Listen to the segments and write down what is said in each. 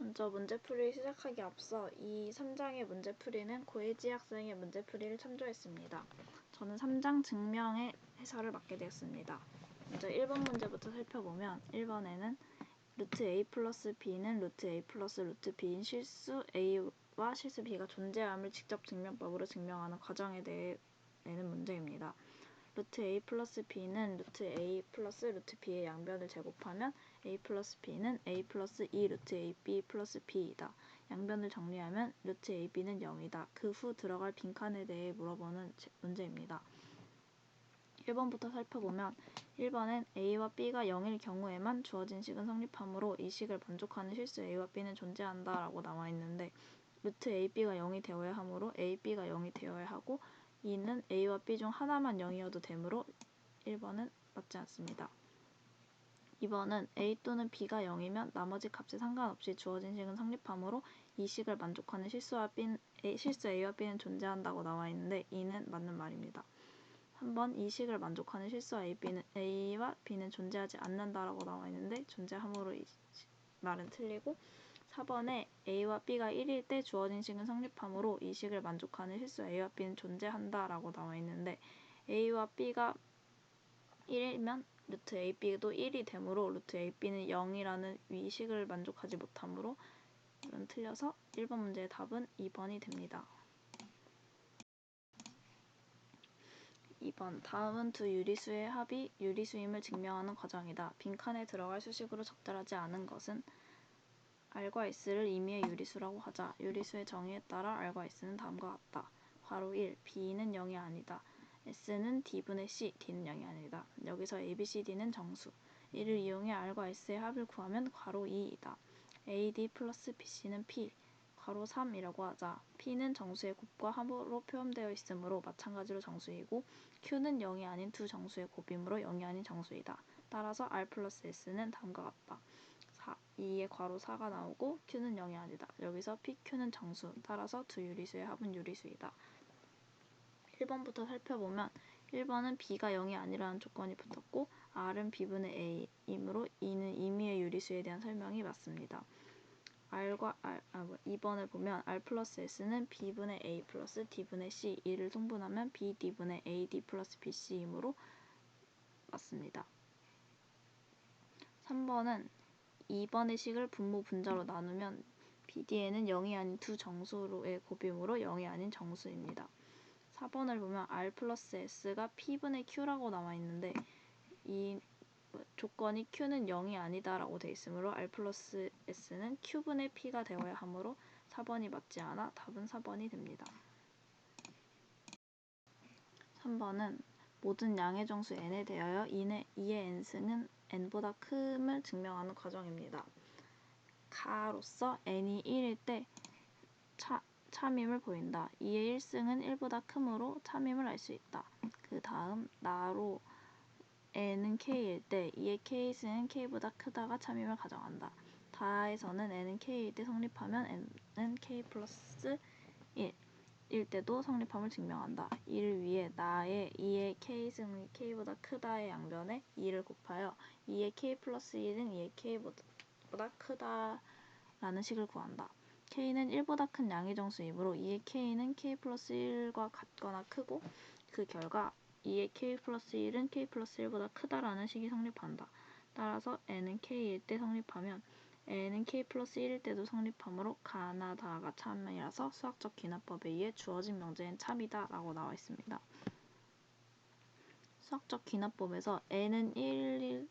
먼저 문제풀이를 시작하기 앞서 이 3장의 문제풀이는 고혜지 학생의 문제풀이를 참조했습니다. 저는 3장 증명의 해설을 맡게 되었습니다. 먼저 1번 문제부터 살펴보면 1번에는 루트 a 플러스 b는 루트 a 플러스 루트 b인 실수 a와 실수 b가 존재함을 직접 증명법으로 증명하는 과정에 대해 내는 문제입니다. 루트 a 플러스 b는 루트 a 플러스 루트 b의 양변을 제곱하면 a 플러스 b는 a 플러스 2 루트 ab 플러스 b이다. 양변을 정리하면 루트 ab는 0이다. 그 후 들어갈 빈칸에 대해 물어보는 문제입니다. 1번부터 살펴보면 1번엔 a와 b가 0일 경우에만 주어진 식은 성립하므로 이 식을 만족하는 실수 a와 b는 존재한다 라고 나와 있는데 루트 ab가 0이 되어야 하므로 ab가 0이 되어야 하고 이는 a와 b 중 하나만 0이어도 되므로 1번은 맞지 않습니다. 2번은 a 또는 b가 0이면 나머지 값에 상관없이 주어진 식은 성립하므로 이 식을 만족하는 실수와 b, 실수 a와 b는 존재한다고 나와 있는데 이는 맞는 말입니다. 3번 이 식을 만족하는 실수 a, b는, a와 b는 존재하지 않는다라고 나와 있는데 존재함으로 이 말은 틀리고 4번에 a와 b가 1일 때 주어진 식은 성립하므로 이 식을 만족하는 실수 a와 b는 존재한다라고 나와 있는데 a와 b가 1이면 루트 ab도 1이 되므로 루트 ab는 0이라는 위식을 만족하지 못하므로 이건 틀려서 1번 문제의 답은 2번이 됩니다. 2번 다음은 두 유리수의 합이 유리수임을 증명하는 과정이다. 빈칸에 들어갈 수식으로 적절하지 않은 것은 R과 S를 임의의 유리수라고 하자. 유리수의 정의에 따라 R과 S는 다음과 같다. 괄호 1. B는 0이 아니다. S는 D분의 C, D는 0이 아니다. 여기서 A, B, C, D는 정수. 이를 이용해 R과 S의 합을 구하면 괄호 2이다. AD 플러스 BC는 P, 괄호 3이라고 하자. P는 정수의 곱과 합으로 표현되어 있으므로 마찬가지로 정수이고 Q는 0이 아닌 두 정수의 곱이므로 0이 아닌 정수이다. 따라서 R 플러스 S는 다음과 같다. 4, 2의 괄호 4가 나오고 Q는 0이 아니다. 여기서 PQ는 정수, 따라서 두 유리수의 합은 유리수이다. 1번부터 살펴보면 1번은 B가 0이 아니라는 조건이 붙었고 R은 B분의 A이므로 이는 임의의 유리수에 대한 설명이 맞습니다. R과 R, 아, 2번을 뭐, 보면 R 플러스 S는 B분의 A 플러스 D분의 C 이를 통분하면 BD분의 AD 플러스 BC이므로 맞습니다. 3번은 2번의 식을 분모 분자로 나누면 BD에는 0이 아닌 두 정수의 곱이므로 0이 아닌 정수입니다. 4번을 보면 R 플러스 S가 P분의 Q라고 나와 있는데 이 조건이 Q는 0이 아니다라고 되어 있으므로 R 플러스 S는 Q분의 P가 되어야 하므로 4번이 맞지 않아 답은 4번이 됩니다. 3번은 모든 양의 정수 n에 대하여 2의, 2의 n승은 n보다 큼을 증명하는 과정입니다. 가로서 n이 1일 때 차, 참임을 보인다. 2의 1승은 1보다 크므로 참임을 알 수 있다. 그 다음 나로 n은 k일 때 2의 k승은 k보다 크다가 참임을 가정한다. 다에서는 n은 k일 때 성립하면 n은 k 플러스 1 일 때도 성립함을 증명한다. 이를 위해 나의 2의 k승이 k보다 크다의 양변에 2를 곱하여 2의 k 플러스 1은 2의 k보다 크다라는 식을 구한다. k는 1보다 큰 양의 정수이므로 2의 k는 k 플러스 1과 같거나 크고 그 결과 2의 k 플러스 1은 k 플러스 1보다 크다라는 식이 성립한다. 따라서 n은 k일 때 성립하면 n은 k 플러스 1일 때도 성립하므로 가나다가 참이라서 수학적 귀납법에 의해 주어진 명제는 참이다 라고 나와 있습니다. 수학적 귀납법에서 n은 1일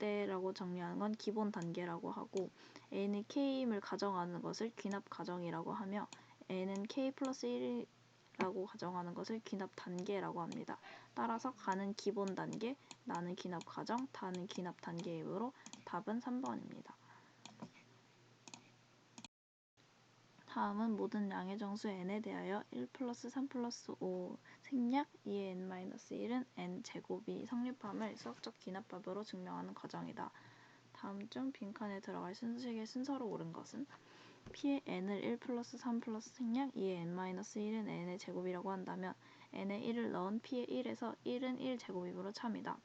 때라고 정리하는 건 기본 단계라고 하고 n은 k임을 가정하는 것을 귀납 가정이라고 하며 n은 k 플러스 1이라고 가정하는 것을 귀납 단계라고 합니다. 따라서 가는 기본 단계, 나는 귀납 가정, 다는 귀납 단계이므로 답은 3번입니다. 다음은 모든 양의 정수 n에 대하여 1 플러스 3 플러스 5 생략 2의 n 마이너스 1은 n 제곱이 성립함을 수학적 귀납법으로 증명하는 과정이다. 다음 중 빈칸에 들어갈 순식의 순서로 옳은 것은 p의 n을 1 플러스 3 플러스 생략 2의 n 마이너스 1은 n의 제곱이라고 한다면 n에 1을 넣은 p의 1에서 1은 1 제곱이므로 참이다.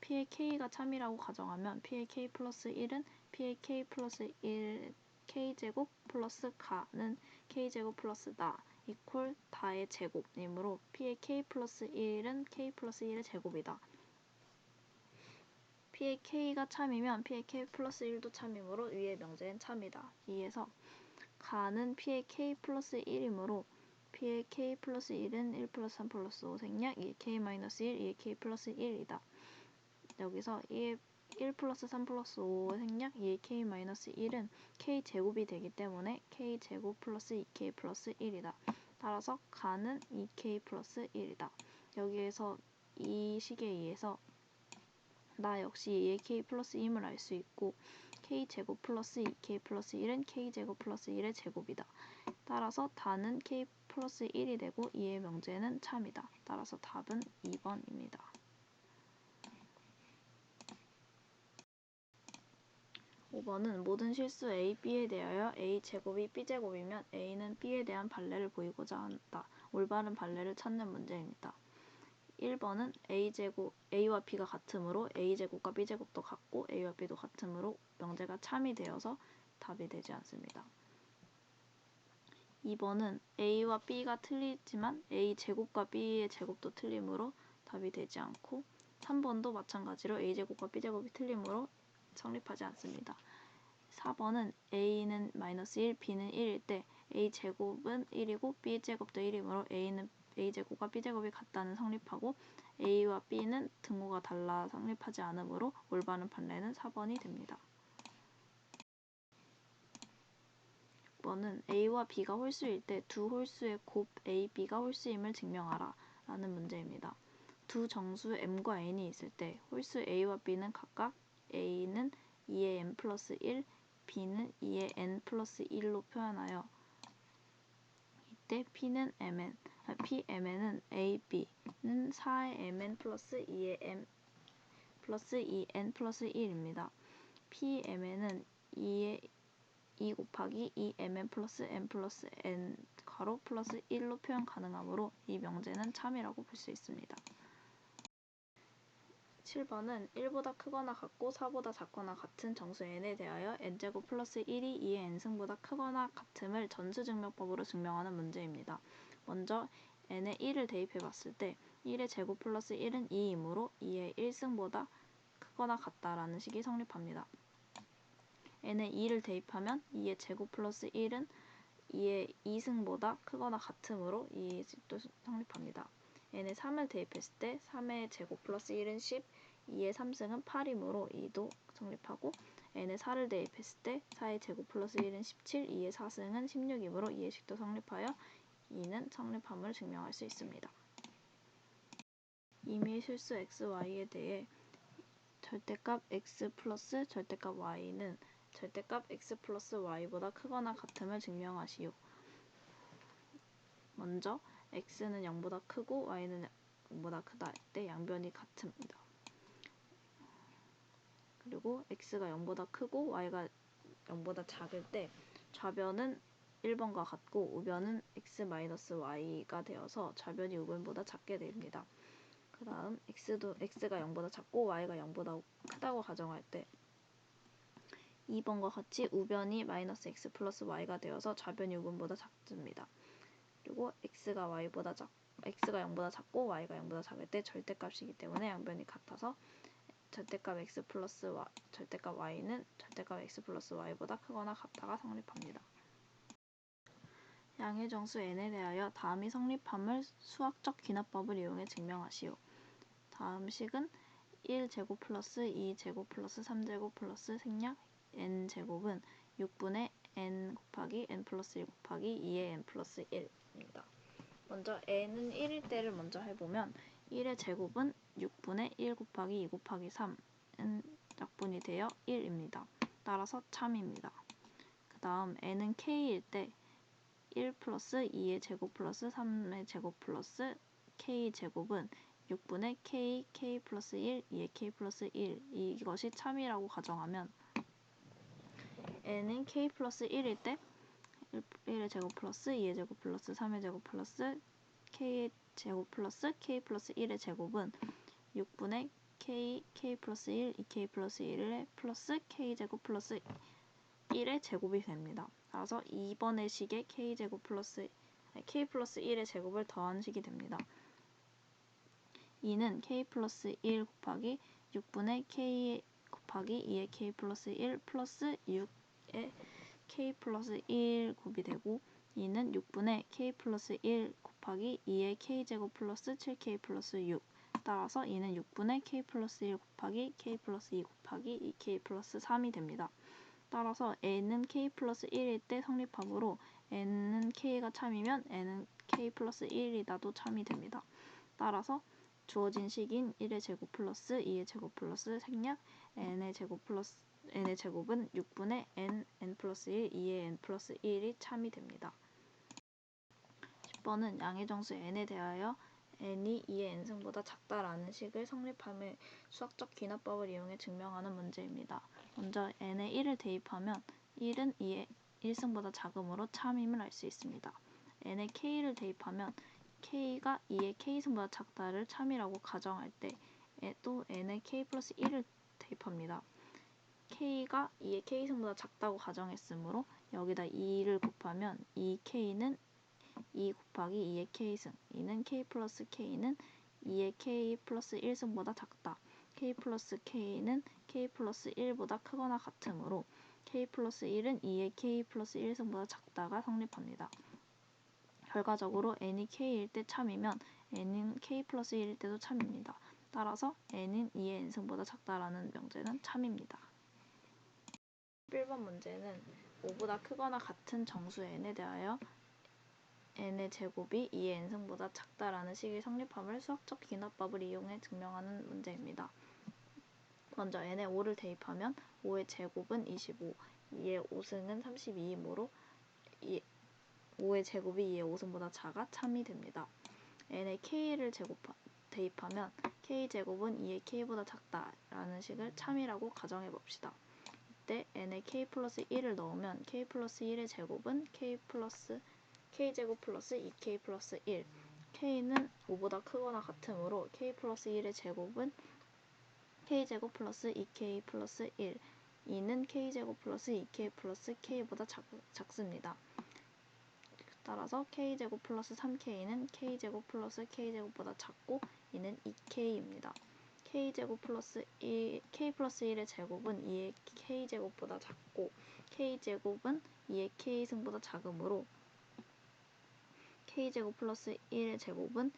p의 k가 참이라고 가정하면 p의 k 플러스 1은 p의 k 플러스 1 k제곱 플러스 가는 k제곱 플러스 나 이퀄 다의 제곱이므로 p의 k 플러스 1은 k 플러스 1의 제곱이다. p의 k가 참이면 p의 k 플러스 1도 참이므로 위의 명제는 참이다. 이에서 가는 p의 k 플러스 1이므로 p의 k 플러스 1은 1 플러스 3 플러스 5 생략 2의 k 마이너스 1, 2의 k 플러스 1이다. 여기서 2의 1 플러스 3 플러스 5 생략 2의 k 마이너스 1은 k 제곱이 되기 때문에 k 제곱 플러스 2k 플러스 1이다. 따라서 가는 2k 플러스 1이다. 여기에서 이 식에 의해서 나 역시 2의 k 플러스 2임을 알 수 있고 k 제곱 플러스 2k 플러스 1은 k 제곱 플러스 1의 제곱이다. 따라서 다는 k 플러스 1이 되고 2의 명제는 참이다. 따라서 답은 2번입니다. 5번은 모든 실수 a, b에 대하여 a 제곱이 b 제곱이면 a는 b에 대한 반례를 보이고자 한다. 올바른 반례를 찾는 문제입니다. 1번은 a제곱, a와 b가 같으므로 a제곱과 b제곱도 같고 a와 b도 같으므로 명제가 참이 되어서 답이 되지 않습니다. 2번은 a와 b가 틀리지만 a제곱과 b의 제곱도 틀리므로 답이 되지 않고 3번도 마찬가지로 a제곱과 b제곱이 틀리므로 성립하지 않습니다. 4번은 a는 마이너스 1, b는 1일 때 a제곱은 1이고 b제곱도 1이므로 a는 a제곱과 b제곱이 같다는 성립하고 a와 b는 등호가 달라 성립하지 않으므로 올바른 판례는 4번이 됩니다. 6번은 a와 b가 홀수일 때 두 홀수의 곱 a, b가 홀수임을 증명하라 라는 문제입니다. 두 정수 m과 n이 있을 때 홀수 a와 b는 각각 a는 2의 n 플러스 1, b는 2의 n 플러스 1로 표현하여 이때 p는 mn, 아, pmn은 a, b는 4의 mn 플러스 2의 m 플러스 2n 플러스 1입니다. pmn은 2의 2 곱하기 2mn 플러스 n 플러스 n 가로 플러스 1로 표현 가능하므로 이 명제는 참이라고 볼 수 있습니다. 7번은 1보다 크거나 같고 4보다 작거나 같은 정수 n에 대하여 n제곱 플러스 1이 2의 n승보다 크거나 같음을 전수증명법으로 증명하는 문제입니다. 먼저 n에 1을 대입해 봤을 때 1의 제곱 플러스 1은 2이므로 2의 1승보다 크거나 같다라는 식이 성립합니다. n에 2를 대입하면 2의 제곱 플러스 1은 2의 2승보다 크거나 같으므로 이 식도 성립합니다. n에 3을 대입했을 때 3의 제곱 플러스 1은 10, 2의 3승은 8이므로 2도 성립하고 n에 4를 대입했을 때 4의 제곱 플러스 1은 17, 2의 4승은 16이므로 2의 식도 성립하여 2는 성립함을 증명할 수 있습니다. 이미 실수 x, y에 대해 절대값 x 플러스 절대값 y는 절대값 x 플러스 y보다 크거나 같음을 증명하시오. 먼저 x는 0보다 크고 y는 0보다 크다 할때 양변이 같습니다. 그리고 x가 0보다 크고 y가 0보다 작을 때 좌변은 1번과 같고 우변은 x-y가 되어서 좌변이 우변보다 작게 됩니다. 그 다음 x도 x가 0보다 작고 y가 0보다 크다고 가정할 때 2번과 같이 우변이 마이너스 x 플러스 y가 되어서 좌변이 우변보다 작습니다. 그리고 x가 y보다 작 x가 0보다 작고 y가 0보다 작을 때 절대값이기 때문에 양변이 같아서 절대값 x 플러스 y, 절대값 y는 절대값 x 플러스 y보다 크거나 같다가 성립합니다. 양의 정수 n에 대하여 다음이 성립함을 수학적 기납법을 이용해 증명하시오. 다음 식은 1제곱 플러스 2제곱 플러스 3제곱 플러스 생략 n제곱은 6분의 n 곱하기 n 플러스 1 곱하기 2의 n 플러스 1입니다. 먼저 n은 1일 때를 먼저 해보면 1의 제곱은 6분의 1 곱하기 2 곱하기 3은 약분이 되어 1입니다. 따라서 참입니다. 그 다음 n은 k일 때 1 플러스 2의 제곱 플러스 3의 제곱 플러스 k 제곱은 6분의 k, k 플러스 1, 2의 k 플러스 1 이것이 참이라고 가정하면 n은 k 플러스 1일 때 1, 의 제곱 플러스 2의 제곱 플러스 3의 제곱 플러스 k의 제곱 플러스 k 플러스 1의 제곱은 6분의 k, k 플러스 1, 2k 플러스 1의 플러스 k 제곱 플러스 1의 제곱이 됩니다. 따라서 2번의 식에 k제곱 플러스 k 플러스 1의 제곱을 더한 식이 됩니다. 2는 k 플러스 1 곱하기 6분의 k 곱하기 2의 k 플러스 1 플러스 6의 k 플러스 1 곱이 되고 2는 6분의 k 플러스 1 곱 하기 2의 k제곱 플러스 7k 플러스 6 따라서 2는 6분의 k 플러스 1 곱하기 k 플러스 2 곱하기 2k 플러스 3이 됩니다. 따라서 n은 k 플러스 1일 때 성립합으로 n은 k가 참이면 n은 k 플러스 1이다도 참이 됩니다. 따라서 주어진 식인 1의 제곱 플러스 2의 제곱 플러스 생략 n의 제곱 플러스 n의 제곱은 6분의 n, n 플러스 1, 2의 n 플러스 1이 참이 됩니다. 10번은 양의 정수 n에 대하여 n이 2의 n승보다 작다라는 식을 성립함을 수학적 귀납법을 이용해 증명하는 문제입니다. 먼저 n에 1을 대입하면 1은 2의 1승보다 작음으로 참임을 알 수 있습니다. n에 k를 대입하면 k가 2의 k승보다 작다를 참이라고 가정할 때 또 n에 k 플러스 1을 대입합니다. k가 2의 k승보다 작다고 가정했으므로 여기다 2를 곱하면 2k는 2 곱하기 2의 k승 2는 k 플러스 k는 2의 k 플러스 1승보다 작다. k 플러스 k는 k 플러스 1보다 크거나 같으므로 k 플러스 1은 2의 k 플러스 1승보다 작다가 성립합니다. 결과적으로 n이 k일 때 참이면 n은 k 플러스 1일 때도 참입니다. 따라서 n은 2의 n승보다 작다라는 명제는 참입니다. 1번 문제는 5보다 크거나 같은 정수 n에 대하여 n의 제곱이 2의 n승보다 작다라는 식이 성립함을 수학적 귀납법을 이용해 증명하는 문제입니다. 먼저 n에 5를 대입하면 5의 제곱은 25, 2의 5승은 32이므로 5의 제곱이 2의 5승보다 작아 참이 됩니다. n에 k를 제곱하, 대입하면 k제곱은 2의 k보다 작다라는 식을 참이라고 가정해 봅시다. 이때 n에 k 플러스 1을 넣으면 k 플러스 1의 제곱은 k 플러스 k제곱 플러스 2k 플러스 1 k는 5보다 크거나 같으므로 k 플러스 1의 제곱은 k제곱 플러스 2k 플러스 1 2는 k제곱 플러스 2k 플러스 k보다 작, 작습니다. 따라서 k제곱 플러스 3k는 k제곱 플러스 k제곱보다 작고 이는 2k입니다. k제곱 플러스 1, k 플러스 1의 제곱은 2의 k제곱보다 작고 k제곱은 2의 k승보다 작으므로 k제곱 플러스 1의 제곱은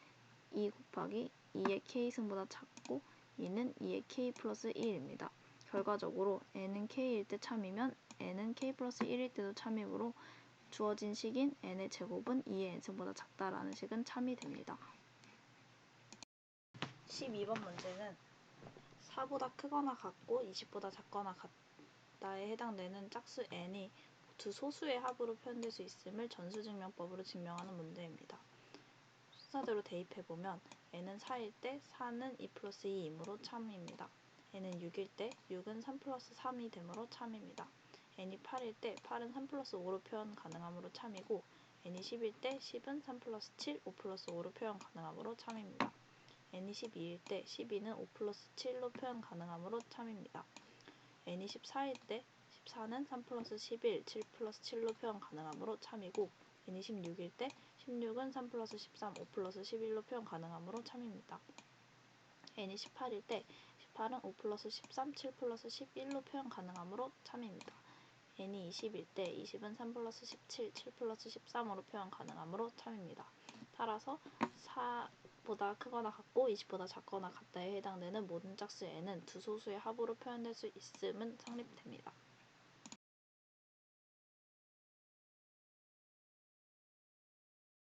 2 곱하기 2의 k승보다 작고 이는 2의 k 플러스 1입니다. 결과적으로 n은 k일 때 참이면 n은 k 플러스 1일 때도 참이므로 주어진 식인 n의 제곱은 2의 n승보다 작다라는 식은 참이 됩니다. 12번 문제는 4보다 크거나 같고 20보다 작거나 같다에 해당되는 짝수 n이 두 소수의 합으로 표현될 수 있음을 전수증명법으로 증명하는 문제입니다. 순서대로 대입해보면 n은 4일 때 4는 2 플러스 2이므로 참입니다. n은 6일 때 6은 3 플러스 3이 되므로 참입니다. n이 8일 때 8은 3 플러스 5로 표현 가능하므로 참이고 n이 10일 때 10은 3 플러스 7, 5 플러스 5로 표현 가능하므로 참입니다. n이 12일 때 12는 5 플러스 7로 표현 가능하므로 참입니다. n이 14일 때 14는 3 플러스 11, 7 플러스 7로 표현 가능하므로 참이고 n이 16일 때 16은 3 플러스 13, 5 플러스 11로 표현 가능하므로 참입니다. n이 18일 때 18은 5 플러스 13, 7 플러스 11로 표현 가능하므로 참입니다. n이 20일 때 20은 3 플러스 17, 7 플러스 13으로 표현 가능하므로 참입니다. 따라서 4보다 크거나 같고 20보다 작거나 같다에 해당되는 모든 짝수 n은 두 소수의 합으로 표현될 수 있음은 성립됩니다.